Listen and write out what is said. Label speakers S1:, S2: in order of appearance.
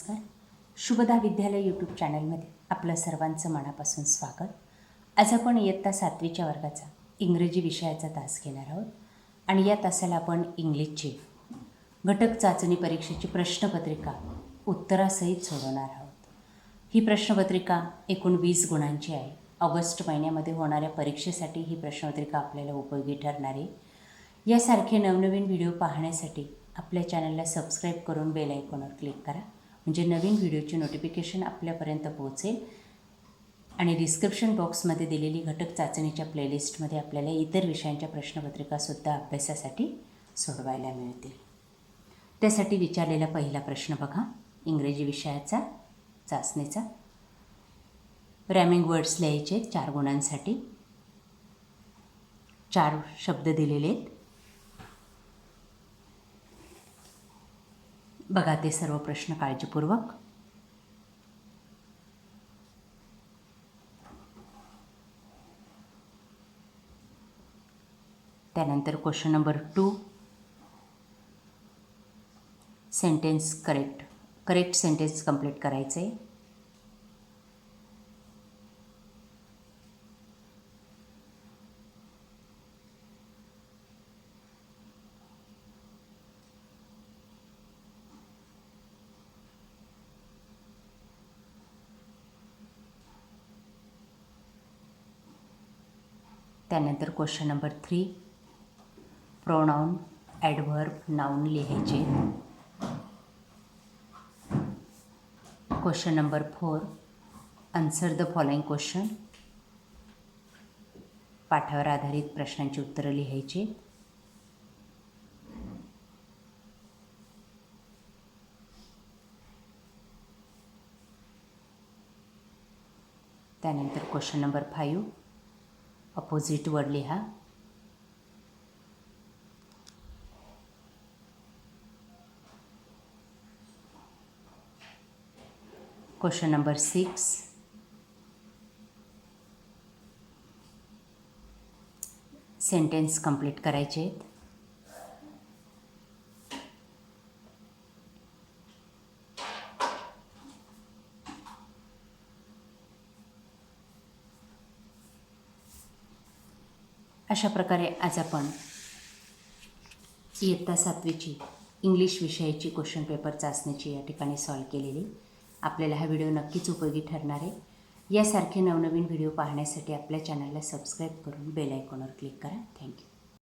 S1: नमस्कार. शुभदा विद्यालय यूट्यूब चॅनलमध्ये आपलं सर्वांचं मनापासून स्वागत. आज आपण इयत्ता सातवीच्या वर्गाचा इंग्रजी विषयाचा तास घेणार आहोत आणि या तासाला आपण इंग्लिशची घटक चाचणी परीक्षेची प्रश्नपत्रिका उत्तरासहित सोडवणार आहोत. ही प्रश्नपत्रिका एकूण वीस गुणांची आहे. ऑगस्ट महिन्यामध्ये होणाऱ्या परीक्षेसाठी ही प्रश्नपत्रिका आपल्याला उपयोगी ठरणार आहे. यासारखे नवनवीन व्हिडिओ पाहण्यासाठी आपल्या चॅनलला सबस्क्राईब करून बेल आयकॉनवर क्लिक करा. म्हणजे नवीन व्हिडिओची नोटिफिकेशन आपल्यापर्यंत पोहोचेल. आणि डिस्क्रिप्शन बॉक्समध्ये दिलेली घटक चाचणीच्या प्लेलिस्टमध्ये आपल्याला इतर विषयांच्या प्रश्नपत्रिकासुद्धा अभ्यासासाठी सोडवायला मिळतील. त्यासाठी विचारलेला पहिला प्रश्न बघा. इंग्रजी विषयाचा चाचणीचा. रॅमिंग वर्ड्स लिहायचे चार गुणांसाठी. चार शब्द दिलेले आहेत. बघा ते सर्व प्रश्न काळजीपूर्वक. त्यानंतर question number two sentence correct correct sentence complete करायचं त्यानंतर question number three pronoun adverb noun लिहायचे. Question number four answer the following question पाठावर आधारित प्रश्नांची उत्तरं लिहायची. त्यानंतर question number five opposite word लिहा. Question number six sentence complete करायचे आहेत. अशा प्रकारे आज आपण इयत्ता सातवीची इंग्लिश विषयाची क्वेश्चन पेपर चाचणीची या ठिकाणी सॉल्व केलेली. आपल्याला हा व्हिडिओ नक्कीच उपयोगी ठरणार आहे. यासारखे नवनवीन व्हिडिओ पाहण्यासाठी आपल्या चॅनलला सबस्क्राईब करून बेल आयकॉनवर क्लिक करा. थँक्यू